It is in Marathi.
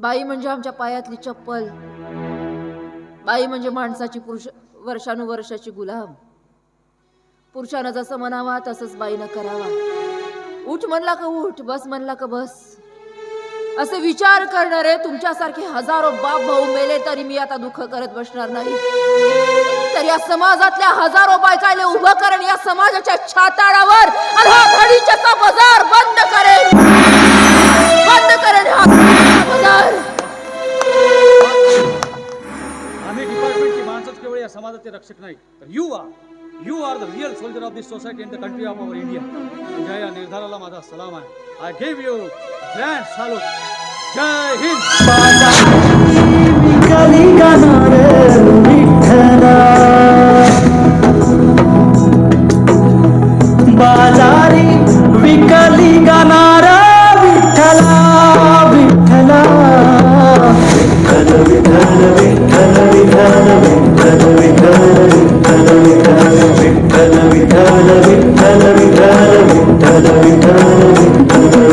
बाई म्हणजे आमच्या पायातली चप्पल. बाई म्हणजे माणसाची पुरुष वर्षानुवर्षाची गुलाम. पुरुषानं जसं म्हणावा तसंच बाईनं करावा. उठ म्हणला का उठ बस म्हणला का बस. असे विचार करणारे तुमच्यासारखे हजारो बाप भाऊ मेले तरी मी आता दुःख करत बसणार नाही. तर या समाजातल्या हजारो बायकाले उभं करण या समाजाच्या छाताडावर हा बंद कर. बंद आम्ही डिपार्टमेंटची माणसंच केवळ या समाजाचे रक्षक नाही तर you are you are the real soldier of this society in the country of our India तुझ्या या निर्धाराला माझा सलाम आहे. I give you grand salute जय हिंद. बाजारी विकली गाणार विठ्ठला विठ्ठला. विठ्ठल विठ्ठल विठ्ठल. Thank you.